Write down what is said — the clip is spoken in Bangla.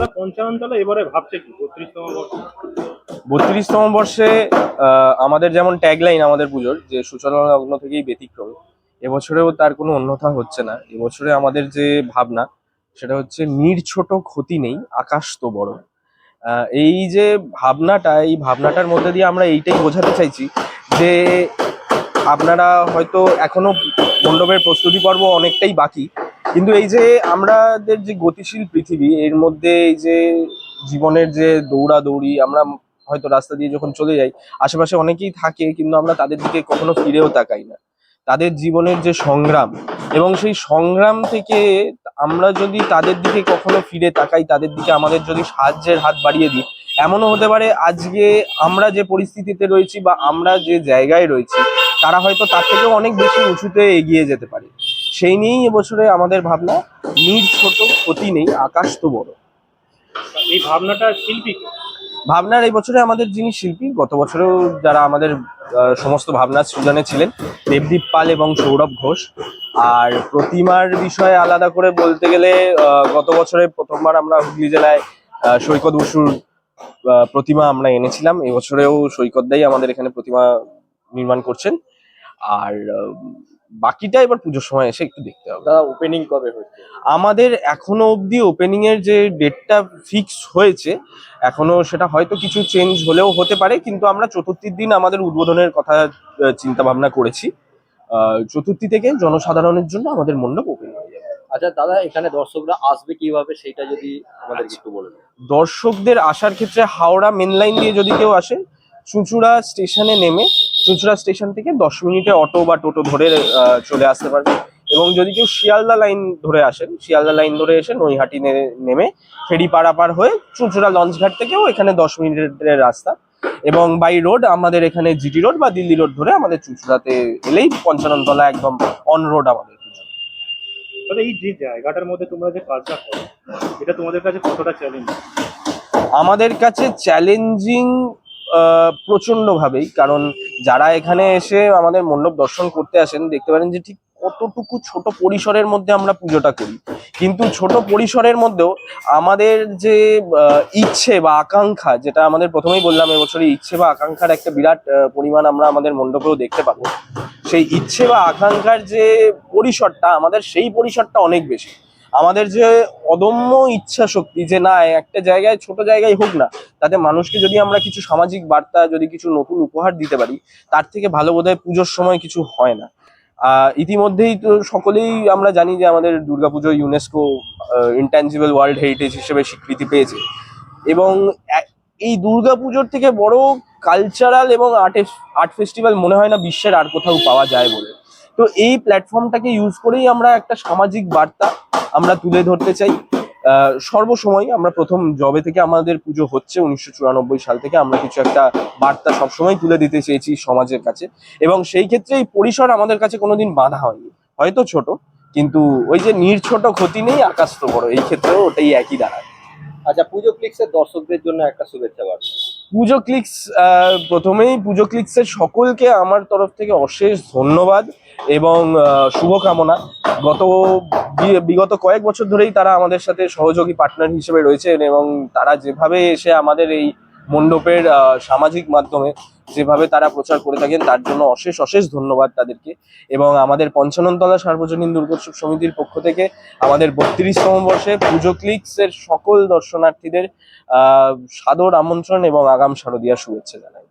দাদা এবারে ভাবছে কি? বত্রিশতম বর্ষ? বত্রিশতম বর্ষে আমাদের যেমন ট্যাগলাইন আমাদের পুজোর, যে সূচনা লগ্ন থেকেই ব্যতিক্রম, এবছরেও তার কোনো অন্যথা হচ্ছে না। এবছরে আমাদের যে ভাবনা, সেটা হচ্ছে নির ছোট ক্ষতি নেই, আকাশ তো বড়। এই যে ভাবনাটা, এই ভাবনাটার মধ্যে দিয়ে আমরা এইটাই বোঝাতে চাইছি যে আপনারা হয়তো এখনও মণ্ডপের প্রস্তুতি পর্ব অনেকটাই বাকি কিন্তু এই যে আমাদের যে গতিশীল পৃথিবী, এর মধ্যে এই যে জীবনের যে দৌড়াদৌড়ি, আমরা হয়তো রাস্তা দিয়ে যখন চলে যাই, আশেপাশে অনেকেই থাকে কিন্তু আমরা তাদের দিকে কখনো ফিরেও তাকাই না। তাদের জীবনের যে সংগ্রাম এবং সেই সংগ্রাম থেকে আমরা যদি তাদের দিকে কখনো ফিরে তাকাই, তাদের দিকে আমাদের যদি সাহায্যের হাত বাড়িয়ে দিই, এমনও হতে পারে আজকে আমরা যে পরিস্থিতিতে রয়েছি বা আমরা যে জায়গায় রয়েছি, তারা হয়তো তার থেকেও অনেক বেশি উঁচুতে এগিয়ে যেতে পারে। সেই নিয়েই এবছরে আমাদের ভাবনা নির ছোট ক্ষতি নেই আকাশ তো বড়। এই ভাবনাটা শিল্পী ভাবনার এই বছরে আমাদের যিনি শিল্পী গত বছরেও যারা আমাদের সমস্ত ভাবনার সৃজনে ছিলেন দেবদীপ পাল এবং সৌরভ ঘোষ। আর প্রতিমার বিষয়ে আলাদা করে বলতে গেলে গত বছরে প্রথমবার আমরা হুগলি জেলায় সৈকত বসুর প্রতিমা আমরা এনেছিলাম। এবছরেও সৈকত দাই আমাদের এখানে প্রতিমা নির্মাণ করছেন। আর বাকিটা এবার পুজোর সময় এসে একটু দেখতে হবে। দাদা ওপেনিং কবে হচ্ছে আমাদের এখনও অবধি ওপেনিং এর যে ডেটটা ফিক্স হয়েছে এখনও সেটা হয়তো কিছু চেঞ্জ হলেও হতে পারে কিন্তু আমরা চতুর্থীর দিন আমাদের উদ্বোধনের কথা চিন্তা ভাবনা করেছি। চতুর্থী থেকে জনসাধারণের জন্য আমাদের মণ্ডপ ওপেন হয়ে যাবে। আচ্ছা দাদা এখানে দর্শকরা আসবে কীভাবে? সেটা যদি আমাদের একটু বলে দর্শকদের আসার ক্ষেত্রে হাওড়া মেন লাইন দিয়ে যদি কেউ আসে চুঁচুড়া স্টেশনে নেমে চুঁচুড়া স্টেশন থেকে দশ মিনিটে অটো বা টোটো ধরে চলে আসতে পারবে। এবং যদি কেউ শিয়ালদা লাইন ধরে আসেন শিয়ালদা লাইন ধরে এসে নৈহাটি নেমে ফেরি পারাপার হয়ে চুঁচুড়া লঞ্চঘাট থেকেও এখানে দশ মিনিটের রাস্তা। এবং বাই রোড আমাদের এখানে জিটি রোড বা দিল্লি রোড ধরে আমাদের চুঁচুড়াতে এলেই পঞ্চাননতলা একদম অন রোড আমাদের। এই যে জায়গাটার মধ্যে তোমরা যে কাজটা করো এটা তোমাদের কাছে কতটা চ্যালেঞ্জ আমাদের কাছে চ্যালেঞ্জিং প্রচণ্ড ভাবেই কারণ যারা এখানে এসে আমাদের মণ্ডপ দর্শন করতে আসেন, দেখতে পারেন যে ঠিক কতটুকু ছোট পরিসরের মধ্যে আমরা পুজোটা করি। কিন্তু ছোট পরিসরের মধ্যেও আমাদের যে ইচ্ছে বা আকাঙ্ক্ষা, যেটা আমাদের প্রথমেই বললাম এবছরে ইচ্ছে বা আকাঙ্ক্ষার একটা বিরাট পরিমাণ আমরা আমাদের মণ্ডপেও দেখতে পাবো। সেই ইচ্ছে বা আকাঙ্ক্ষার যে পরিসরটা, আমাদের সেই পরিসরটা অনেক বেশি। আমাদের যে অদম্য ইচ্ছা শক্তি যে না, একটা জায়গায়, ছোট জায়গায় হোক না, তাতে মানুষকে যদি আমরা কিছু সামাজিক বার্তা, যদি কিছু নতুন উপহার দিতে পারি, তার থেকে ভালো বোধহয় পুজোর সময় কিছু হয় না। ইতিমধ্যেই তো সকলেই আমরা জানি যে আমাদের Durga Puja UNESCO intangible world heritage হিসেবে স্বীকৃতি পেয়েছে। এবং এই দুর্গাপুজোর থেকে বড় কালচারাল এবং আর্ট আর্ট ফেস্টিভ্যাল মনে হয় না বিশ্বের আর কোথাও পাওয়া যায় বলে। তো এই প্ল্যাটফর্মটাকে ইউজ করেই আমরা একটা সামাজিক বার্তা আমরা তুলে ধরতে চাই। সর্বসময় আমরা প্রথম জবে থেকে আমাদের পুজো হচ্ছে উনিশশো চুরানব্বই সাল থেকে। আমরা কিছু একটা বার্তা সবসময় তুলে দিতে চেয়েছি সমাজের কাছে। এবং সেই ক্ষেত্রে এই পরিসর আমাদের কাছে কোনোদিন বাধা হয়নি। হয়তো ছোট, কিন্তু ওই যে নির ছোট ক্ষতি নেই, আকাশ তো বড়। এই ক্ষেত্রেও ওটাই একই দাঁড়ায়। আচ্ছা পুজো ক্লিক্সের দর্শকদের জন্য একটা শুভেচ্ছা বার্তা। পুজো ক্লিক্স প্রথমেই পুজো ক্লিক্সের সকলকে আমার তরফ থেকে অশেষ ধন্যবাদ এবং শুভকামনা। গত বিগত কয়েক বছর ধরেই তারা আমাদের সাথে সহযোগী পার্টনার হিসেবে রয়েছেন এবং তারা যেভাবে এসে আমাদের এই মণ্ডপের সামাজিক মাধ্যমে যেভাবে তারা প্রচার করে থাকেন, তার জন্য অশেষ অশেষ ধন্যবাদ তাদেরকে। এবং আমাদের পঞ্চাননতলা সার্বজনীন দুর্গোৎসব সমিতির পক্ষ থেকে আমাদের বত্রিশতম বর্ষে পুজো ক্লিক্স এর সকল দর্শনার্থীদের সাদর আমন্ত্রণ এবং আগাম শারদীয়া শুভেচ্ছা জানাই।